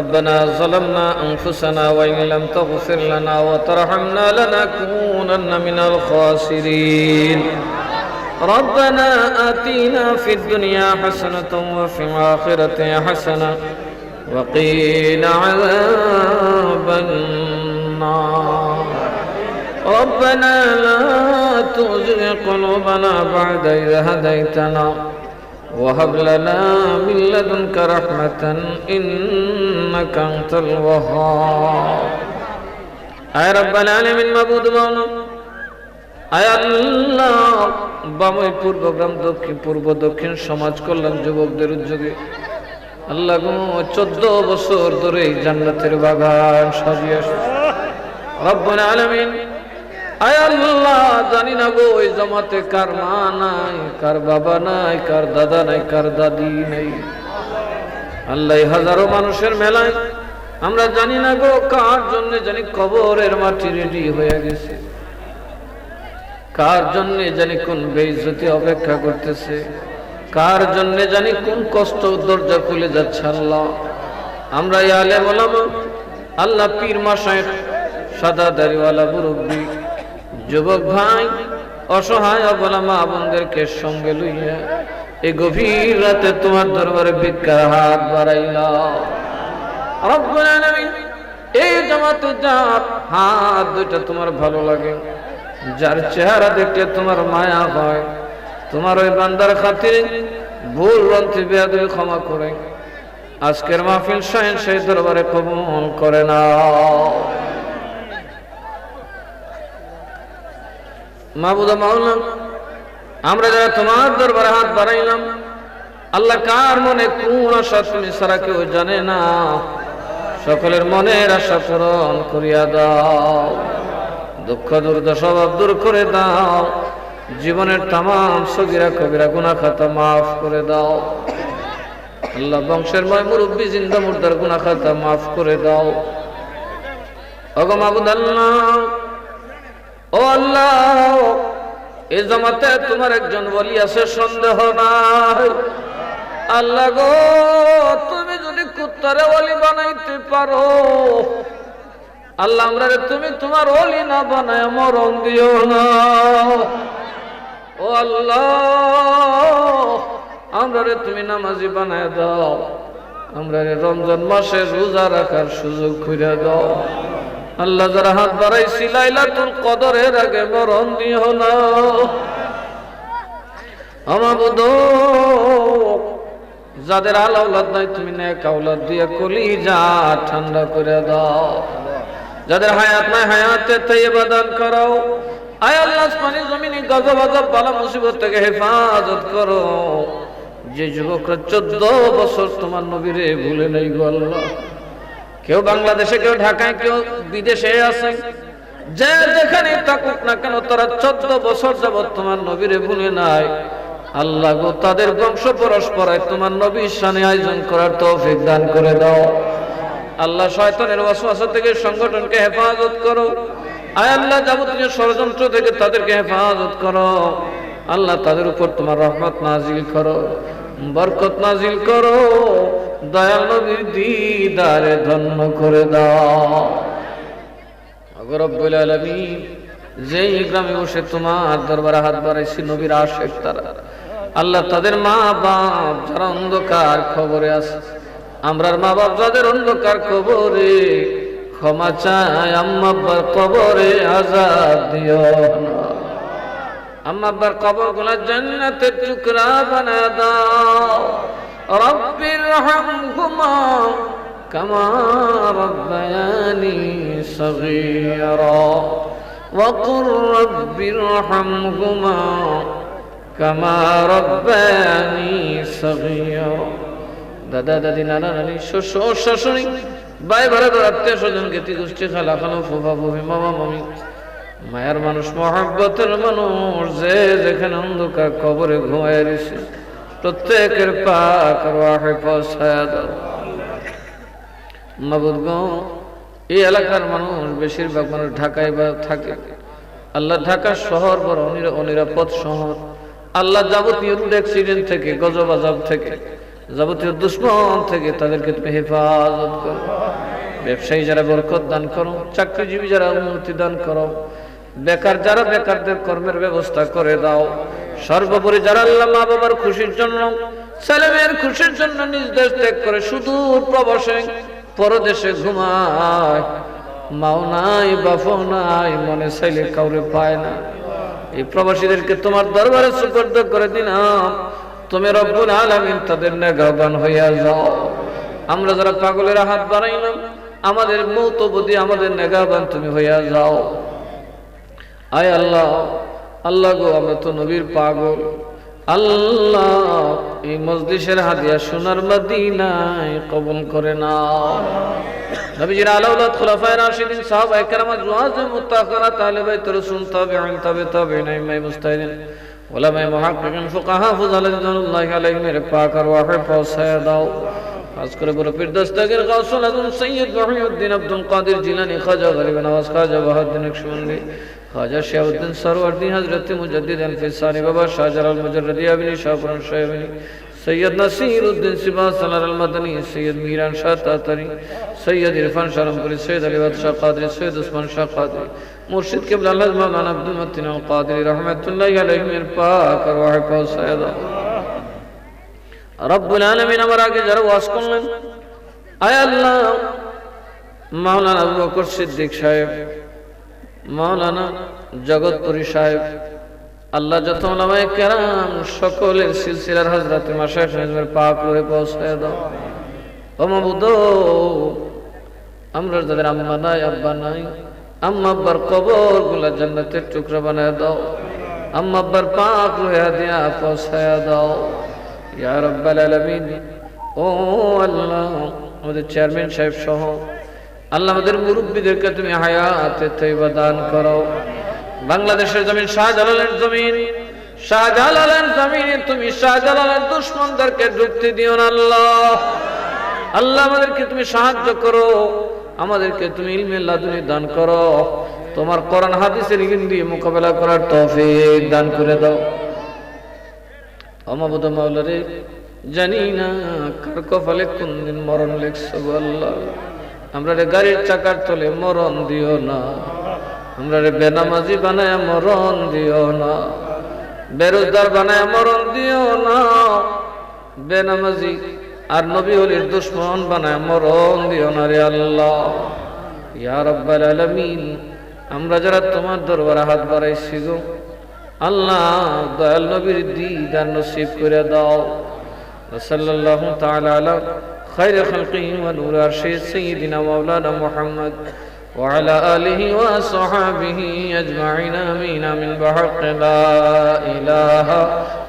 ربنا ظلمنا أنفسنا وإن لم تغفر لنا وترحمنا لنكونن من الخاسرين. ربنا آتينا في الدنيا حسنة وفي الآخرة حسنة وقينا عذاب النار. ربنا لا تزغ قلوبنا بعد إذ هديتنا وهب لنا من لدنك رحمة إنك أنت الوهاب আয় রব্বাল আলামিন মাবুদ মাওলা আয় আল্লাহ বামই পূর্বগ্রাম দক্ষিণ পূর্ব দক্ষিণ সমাজ কল্যাণ যুবকদের উদ্যোগে আল্লাহ গো চোদ্দ বছর ধরে এই জান্নাতের বাগান সাজিয়ে আসছে রব্বাল আলামিন আল্লাহ, জানি না গো, ওই জমাতে কার মা নাই, কার বাবা নাই, কার দাদা নাই, কার দাদি নাই। আল্লাহ হাজারো মানুষের মেলায় আমরা জানি না গো, কার জন্য জানি কবরের মাটি রেডি হয়ে গেছে। কার জন্য জানি কোন বেইজ্জতি অপেক্ষা করতেছে। কার জন্য জানি কোন কষ্ট দরজা খুলে যাচ্ছে আল্লাহ। আমরা ইয়ালে ওলামা, আল্লাহ পীর মাসায় সাদা দাড়িওয়ালা মুরব্বী যুবক ভাই, অসহায় অবলা মা বোনদেরকে সঙ্গে লইয়া এই গভীর রাতে তোমার দরবারে ভিক্ষার হাত আলামিন, এই জামাতে যার হাত দুইটা তোমার ভালো লাগে। যার চেহারা দেখলে তোমার মায়া হয়, তোমার ওই বান্দার খাতিরে ভুল রন্থে বেয়াদবি ক্ষমা করে। আজকের মাহফিল শাহিন সেই দরবারে কবুল করে না মাহবুদা মাওলাম আমরা যারা তোমার দরবারে হাত বাড়াইলাম, আল্লাহ কার মনে কোন আশা তুমি সারা কেউ জানে না? সকলের মনের আশা পূরণ করিয়া দাও। দুঃখ, দুর্দশা দূর করে দাও। জীবনের তাম সগিরা কবিরা গুনা খাতা মাফ করে দাও। আল্লাহ বংশের ময় মুরব্বী, জিন্দা মুর্দার গুনা খাতা মাফ করে দাও। অগম আবুদ আল্লাহ এ জমাতে তোমার একজন বলি আছে, সন্দেহ নাই। আল্লাহ গো, তুমি যদি কুত্তারে অলি বানাইতে পারো, আল্লাহ আমরা তুমি তোমার অলি না বানায় মরণ দিও না। ও আল্লাহ আমরা রে তুমি নামাজি বানায় দাও। আমরা রে রমজান মাসে রোজা রাখার সুযোগ খুঁজে দাও। আল্লাহ যারা হাত বাড়াইছি লাইলাতুল কদরের আগে মরণ দিও না। আমাবুদ যাদের আল আওলাদ নাই, তুমি নেক আওলাদ দিয়ে কলি যা ঠান্ডা করে দাও। যাদের হায়াত নাই, হায়াতে তাইয়্যিবা দান করো আয় আল্লাহ, আসমানি জমিনি গজব গজব বালা মুসিবত থেকে হেফাজত করো। যে যুবকরা চোদ্দ বছর তোমার নবীরে ভুলে নাই গো আল্লাহ। কেউ বাংলাদেশে, কেউ ঢাকায়, কেউ বিদেশে আছে। যে যেখানে থাকুক না কেন, তারা চোদ্দ বছর যাবৎ তোমার নবীরে ভুলে নাই। আল্লাহ গো, তাদের বংশ পরস্পরায় তোমার নবীর সানে আয়োজন করার তৌফিক দান করে দাও। আল্লাহ শয়তানের ওয়াসওয়াসা থেকে সংগঠনকে হেফাজত করো। আয় আল্লাহ, যাবতীয় ষড়যন্ত্র থেকে তাদেরকে হেফাজত করো। আল্লাহ তাদের উপর তোমার রহমত নাজিল করো। বরকত নাজিল করো, দয়াল নবীর দিদারে ধন্য করে দাও। রব্বুল আলামিন, যেই গ্রামে বসে তোমার দরবারে হাত বাড়াইছি নবীর আশেক তারা, আল্লাহ তাদের মা বাপ যারা অন্ধকার খবরে আছে আমরার মা বাপ যাদের অন্ধকার খবরে, ক্ষমা চায় আম্মা কবরে আজাদ দিও না। আম্মা আব্বার কবর গুলা জান্নাতের টুকরা বানা দাও রব্বির রহমহুমা কামা রব্বায়ানি সগীরা وقل رب ارحمهما كما ربياني صغيرا দাদা দাদি নানা নানি শ্বশুর শাশুড়ি ভাই ভাড়া আত্মীয় স্বজন গেতি গোষ্ঠী খালা খালো ফুফা ফুফি মামা মামি মায়ের মানুষ, মহাব্বতের মানুষ, যে যেখানে অন্ধকার কবরে ঘুমায় রয়েছে, প্রত্যেকের পাক এই এলাকার মানুষ বেশিরভাগ মানুষ ঢাকায় বা থাকে। আল্লাহ ঢাকা শহর বড় অনিরাপদ শহর। আল্লাহ যাবতীয় অ্যাক্সিডেন্ট থেকে গজবাজাব থেকে, যাবতীয় দুশ্মন থেকে তাদেরকে তুমি হেফাজত করো। ব্যবসায়ী যারা বরকত দান করো, চাকরিজীবী যারা উন্নতি দান করো বেকার, যারা বেকারদের কর্মের ব্যবস্থা করে দাও, সর্বোপরি যারা আল্লাহ মা বাবার খুশির জন্য ছেলে মেয়ের খুশির জন্য নিজ দেশ ত্যাগ করে সুদূর প্রবাসে, পরদেশে ঘুমায়। মাও নাই, বাপও নাই, মনে চাইলে কাউরে পায় না। এই প্রবাসীদেরকে তোমার দরবারে সুপর্দ করে দিলাম। তুমি রব্বুল আলামিন তাদের নেগাবান হইয়া যাও। আমরা যারা পাগলের হাত বাড়াইলাম, আমাদের মৌতবদি আমাদের নেগাবান তুমি হইয়া যাও। আয় আল্লাহ আল্লাহ গো, আমরা তো নবীর পাগল। আল্লাহ, এই হাদিয়া সোনার মদিনায় কবুল করে খাস করে আব্দুল কাদের জিলানী খাজা গরিব খাজা শিয়াউদ্দিন সরওয়ার্দি হযরত মুজাদ্দিদ আল-ফিসানি বাবা শাহজালাল মুজাররদি আবিনি শাহপুরান শাহবিনি সৈয়দ নাসির উদ্দিন সিবাস সালার আল মাদানী সৈয়দ মিরান শাহ তাতারি সৈয়দ ইরফান শারমপুরি সৈয়দ আলিবাদ শাহ কাদরি সৈয়দ উসমান শাহ কাদরি মুর্শিদ কেবল আল্লাহ মাওলানা আব্দুল মতিন আল কাদরি রহমাতুল্লাহি আলাইহিম এর পাক আর ওয়াহে পৌঁছায় দাও রব্বুল আলামিন আমার আগে যারা ওয়াজ করলেন আয় আল্লাহ মাওলানা আবু বকর সিদ্দিক সাহেব মাওলানা জগৎপুরী সাহেব, আল্লাহ যত ওলামায়ে কেরাম সকলের সিলসিলার হযরতে মাশায়েখ নিজমের পাক রূহে পৌঁছায় দাও। ও আমরা যাদের আম্মা নাই, আব্বা নাই, আম্মা আব্বার কবরগুলা জান্নাতের টুকরা বানায় দাও। আম্মা আব্বার পাক রূহে হাদিয়া পৌঁছায় দাও। ইয়া রাব্বাল আলামিন, ও আল্লাহ, আমাদের চেয়ারম্যান সাহেব সহ আল্লাহ আমাদের মুরব্বীদেরকে তুমি হায়াতে তৈবা দান করো। বাংলাদেশের জমিন শাহজালালের জমিন। শাহজালালের জমিনে, তুমি শাহজালালের দুশ্মনদেরকে ঢুকতে দিও না আল্লাহ। আল্লাহ আমাদেরকে তুমি সাহায্য করো, আমাদেরকে তুমি ইলমে লাদুনি দান করো। তোমার কোরআন, হাদিসের ইলম দিয়ে মোকাবেলা করার তৌফিক দান করে দাও। অমাবুদ মাওলারে, জানি না কার কপালে কোন দিন মরণ লেখছো আল্লাহ। আমরা রে গাড়ির চাকার তলে মরণ দিও না। আমরা রে বেনামাজি বানায় মরণ দিও না। বেরোজগার বানায় মরণ দিও না। বেনামাজি আর নবী হলির দুশ্মন বানায় মরণ দিও না রে আল্লাহ। ইয়া রাব্বাল আলামিন, আমরা যারা তোমার দরবারে হাত বাড়াইছি গো, আল্লাহ দয়াল নবীর দিদার নসিব করে দাও। সাল্লাল্লাহু তাআলা আলা خير خلقه ونور عرشه سيدنا مولانا محمد وعلى آله وصحابه أجمعين آمين من بحق لا إله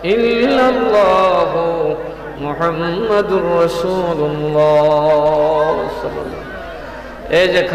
إلا الله محمد رسول الله صلى الله عليه وسلم